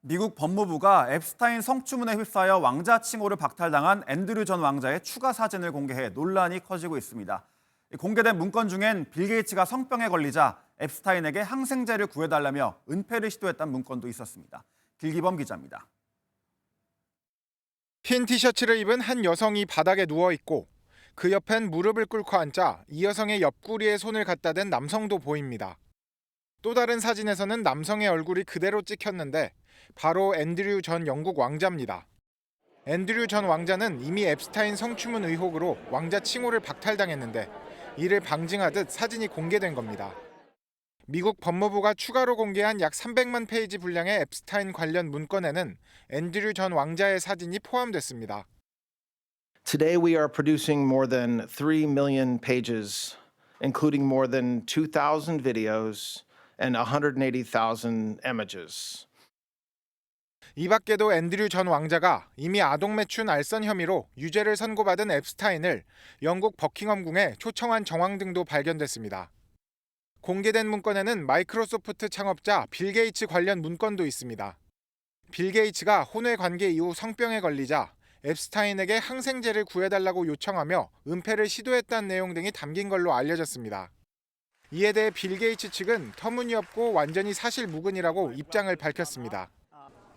미국 법무부가 앱스타인 성추문에 휩싸여 왕자 칭호를 박탈당한 앤드류 전 왕자의 추가 사진을 공개해 논란이 커지고 있습니다. 이 공개된 문건 중엔 빌 게이츠가 성병에 걸리자 앱스타인에게 항생제를 구해달라며 은폐를 시도했다는 문건도 있었습니다. 길기범 기자입니다. 흰 티셔츠를 입은 한 여성이 바닥에 누워 있고 그 옆엔 무릎을 꿇고 앉아 이 여성의 옆구리에 손을 갖다 댄 남성도 보입니다. 또 다른 사진에서는 남성의 얼굴이 그대로 찍혔는데 바로 앤드류 전 영국 왕자입니다. 앤드류 전 왕자는 이미 앱스타인 성추문 의혹으로 왕자 칭호를 박탈당했는데 이를 방증하듯 사진이 공개된 겁니다. 미국 법무부가 추가로 공개한 약 300만 페이지 분량의 앱스타인 관련 문건에는 앤드류 전 왕자의 사진이 포함됐습니다. Today, we are producing more than 3 million pages, including more than 2,000 videos and 180,000 images. 이 밖에도 앤드류 전 왕자가 이미 아동 매춘 알선 혐의로 유죄를 선고받은 앱스타인을 영국 버킹엄궁에 초청한 정황 등도 발견됐습니다. 공개된 문건에는 마이크로소프트 창업자 빌 게이츠 관련 문건도 있습니다. 빌 게이츠가 혼외 관계 이후 성병에 걸리자 앱스타인에게 항생제를 구해달라고 요청하며 은폐를 시도했다는 내용 등이 담긴 걸로 알려졌습니다. 이에 대해 빌 게이츠 측은 터무니없고 완전히 사실 무근이라고 입장을 밝혔습니다.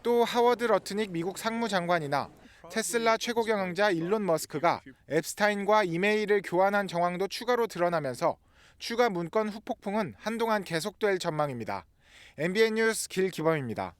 또 하워드 러트닉 미국 상무장관이나 테슬라 최고 경영자 일론 머스크가 앱스타인과 이메일을 교환한 정황도 추가로 드러나면서 추가 문건 후폭풍은 한동안 계속될 전망입니다. MBN 뉴스 길기범입니다.